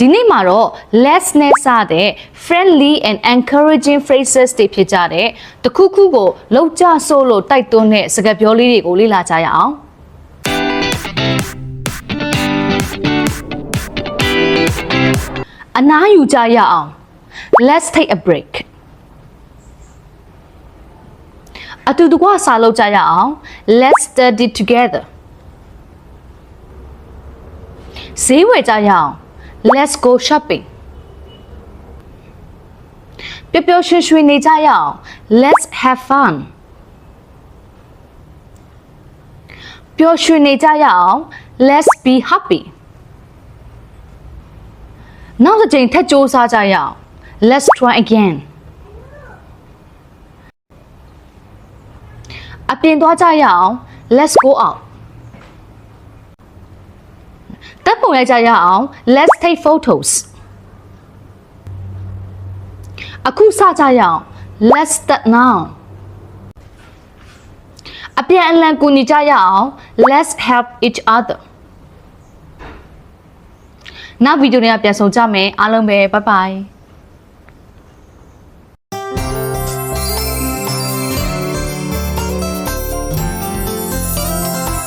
ဒီနေ့မှာတော့ let's နဲ့စတဲ့ friendly and encouraging phrases တွေဖြစ်ကြတဲ့တခုခုကိုလောက်ကြဆိုလို့တိုက်တွန်းတဲ့စကားပြောလေးတွေကိုလေ့လာကြရအောင်အနားယူကြရအောင် let's take a break အတူတကွစာလုပ်ကြရအောင် let's study together ဈေးဝယ်ကြရအောင် let's go shopping ပျော်ပျော်ရွှင်ရွှင်နေကြရအောင် let's have fun ပျော်ရွှင်နေကြရအောင် let's be happy နောက်တစ်ချိန်ထပ်စူးစမ်းကြရအောင် let's try again အပြင်သွားကြရအောင် let's go out တပ်ပုံရိုက်ကြရအောင် let's take photos အခုစကြရအောင် let's start now အပြန်အလှန်ကူညီကြရအောင် let's help each other နောက်ဗီဒီယိုနဲ့ပြန်ဆောင်ကြမယ်အားလုံးပဲ bye bye